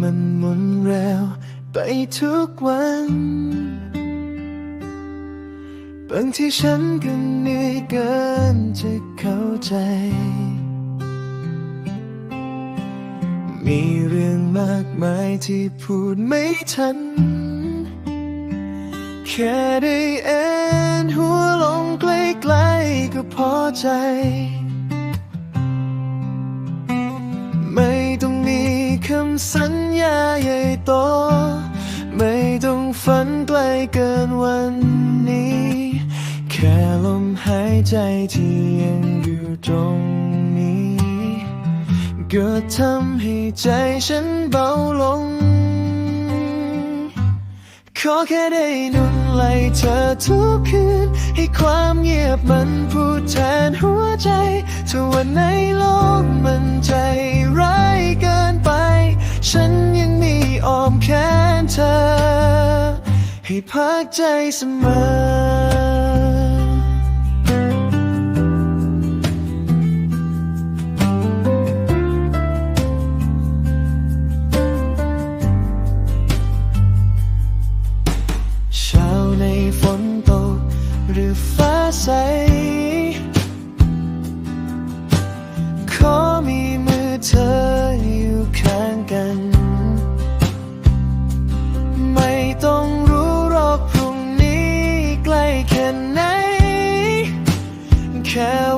มันหมุนเร็วไปทุกวัน บางที่ฉันก็เหนื่อยเกินจะเข้าใจ มีเรื่องมากมายที่พูดไม่ทัน แค่ได้เอ็นหัวลงใกล้ๆก็พอใจไม่ต้องมีคำสัญ ญาใหญ่โต ไม่ต้องฝันไกลเกินวันนี้ แค่ลมหายใจที่ยังอยู่ตรงนี้ก็ทำให้ใจฉันเบาลง ขอแค่ได้นุ่นไหลเธอทุกคืน ให้ความเงียบมันพูดแทนหัวใจถ้าวันในโลกมัน ให้พักใจเสมอ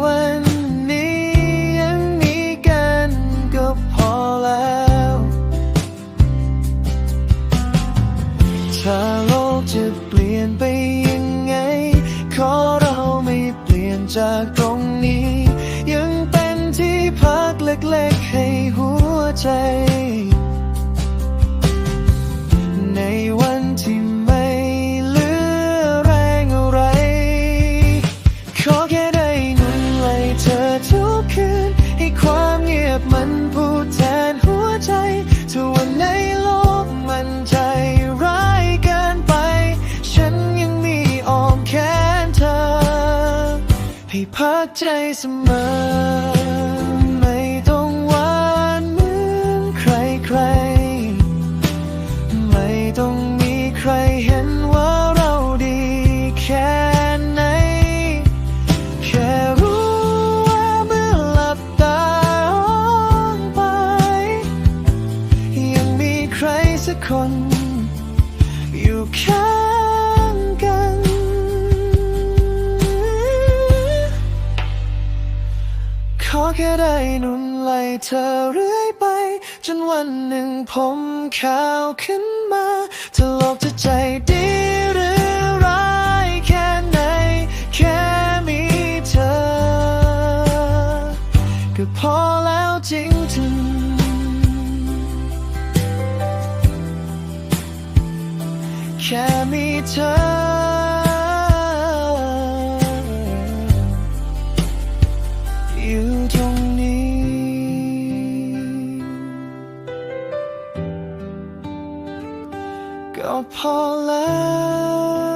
วันนี้ยังมีกันก็พอแล้ว ถ้าโลกจะเปลี่ยนไปยังไง ขอเราไม่เปลี่ยนจากตรงนี้ ยังเป็นที่พักเล็กๆให้หัวใจ พักใจเสมอ ไม่ต้องหวานเหมือนใครๆไม่ต้องมีใครเห็นว่าเราดีแค่ไหน แค่รู้ว่าเมื่อหลับตามองไป ยังมีใครสักคน ขอแค่ได้นุ่นไหลเธอเรื่อยไป จนวันหนึ่งผมขาวขึ้นมาถ้าโลกจะใจดีหรือร้ายแค่ไหน แค่มีเธอ ก็พอแล้วจริงๆแค่มีเธอ ก็พอแล้ว